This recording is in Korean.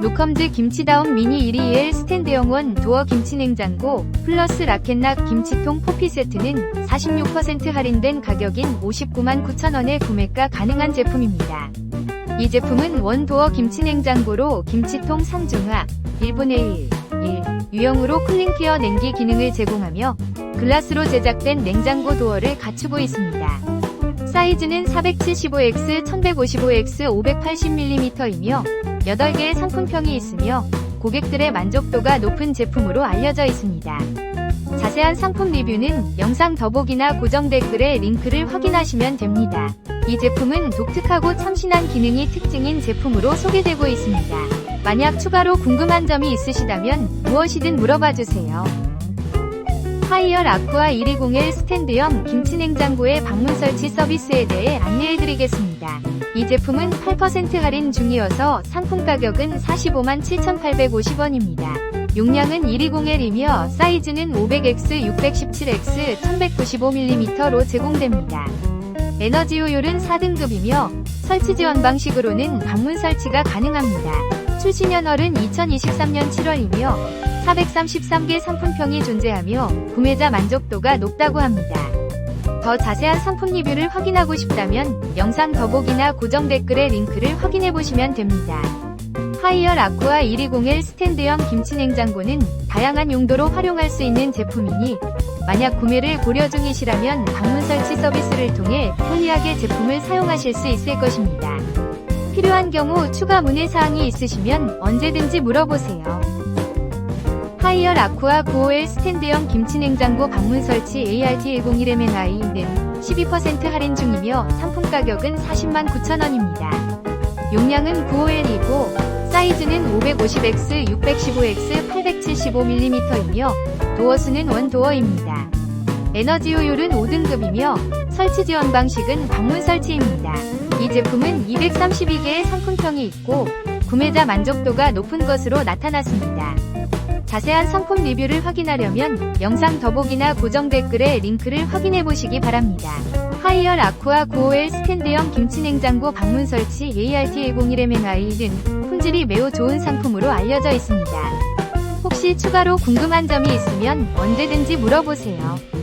로컴즈 김치다운 미니 121 스탠드형 원 도어 김치냉장고 플러스 라켓락 김치통 포피 세트는 46% 할인된 가격인 59만 9천원에 구매가 가능한 제품입니다. 이 제품은 원도어 김치냉장고로 김치통 상중하 1분의 1, 1 유형으로 쿨링케어 냉기 기능을 제공하며 글라스로 제작된 냉장고 도어를 갖추고 있습니다. 사이즈는 475X, 1155X, 580mm이며 8개의 상품평이 있으며 고객들의 만족도가 높은 제품으로 알려져 있습니다. 자세한 상품 리뷰는 영상 더보기나 고정 댓글에 링크를 확인하시면 됩니다. 이 제품은 독특하고 참신한 기능이 특징인 제품으로 소개되고 있습니다. 만약 추가로 궁금한 점이 있으시다면 무엇이든 물어봐 주세요. 하이얼 아쿠아 1201 스탠드형 김치냉장고의 방문 설치 서비스에 대해 안내해드리겠습니다. 이 제품은 8% 할인 중이어서 상품 가격은 45만 7,850원입니다. 용량은 120L이며 사이즈는 500X, 617X, 1195mm로 제공됩니다. 에너지 효율은 4등급이며 설치 지원 방식으로는 방문 설치가 가능합니다. 출시 년월은 2023년 7월이며 433개 상품평이 존재하며 구매자 만족도가 높다고 합니다. 더 자세한 상품 리뷰를 확인하고 싶다면 영상 더보기나 고정 댓글의 링크를 확인해 보시면 됩니다. 하이얼 아쿠아 1201 스탠드형 김치냉장고는 다양한 용도로 활용할 수 있는 제품이니 만약 구매를 고려 중이시라면 방문 설치 서비스를 통해 편리하게 제품을 사용하실 수 있을 것입니다. 필요한 경우 추가 문의 사항이 있으시면 언제든지 물어보세요. 하이얼 아쿠아 951 스탠드형 김치냉장고 방문 설치 ART101MNI는 12% 할인 중이며 상품 가격은 40만 9천원입니다. 용량은 951이고 사이즈는 550X, 615X, 875mm이며 도어수는 원도어입니다. 에너지 효율은 5등급이며 설치 지원 방식은 방문 설치입니다. 이 제품은 232개의 상품평이 있고 구매자 만족도가 높은 것으로 나타났습니다. 자세한 상품 리뷰를 확인하려면 영상 더보기나 고정 댓글에 링크를 확인해 보시기 바랍니다. 하이얼 아쿠아 951 스탠드형 김치냉장고 방문 설치 ART101MNI는 품질이 매우 좋은 상품으로 알려져 있습니다. 혹시 추가로 궁금한 점이 있으면 언제든지 물어보세요.